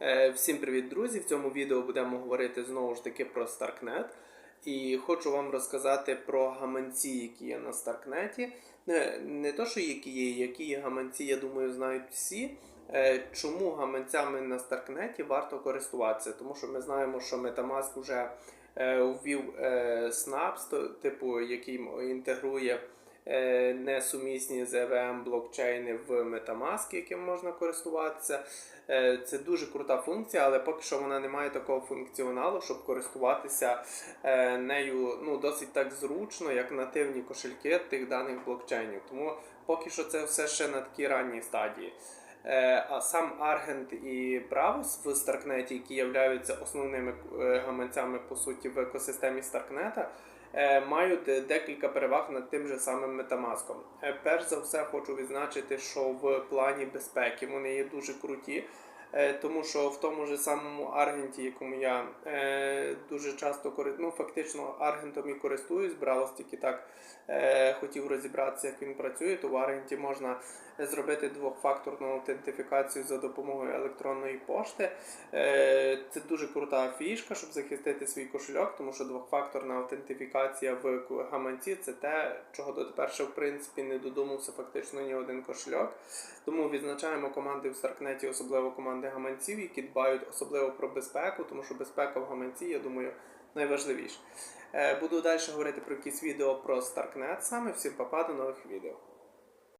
Е, Всім привіт, друзі! В цьому відео будемо говорити знову ж таки про Starknet. І хочу вам розказати про гаманці, які є на Старкнеті. Не, то, що які є, які є гаманці, я думаю, знають всі. Е, Чому гаманцями на Старкнеті варто користуватися? Тому що ми знаємо, що Metamask вже е, ввів Snaps, типу, який інтегрує несумісні з EVM блокчейни в Metamask, яким можна користуватися. Е, Це дуже крута функція, але поки що вона не має такого функціоналу, щоб користуватися е, нею ну, досить так зручно, як нативні кошельки тих даних блокчейнів. Тому поки що це все ще на такій ранній стадії. Е, А сам Аргент і Бравус в Старкнеті, які являються основними е, гаманцями по суті в екосистемі Старкнета, е, мають декілька переваг над тим же самим. Е, Перш за все, хочу відзначити, що в плані безпеки вони є дуже круті. Е, Тому що в тому ж самому Аргенті, якому я е, дуже часто кори... ну, фактично Аргентом і користуюсь, Бравос тільки так е, хотів розібратися, як він працює, то в Аргенті можна зробити двохфакторну аутентифікацію за допомогою електронної пошти. Е, це дуже крута фішка, щоб захистити свій кошельок, тому що двохфакторна аутентифікація в гаманці це те, чого дотепер ще в принципі не додумався фактично ні один кошельок. Тому відзначаємо команди в Старкнеті, особливо команди гаманців, які дбають особливо про безпеку, тому що безпека в гаманці, я думаю, найважливіше. Буду далі говорити про якісь відео про Starknet, саме. Всім папа, до нових відео.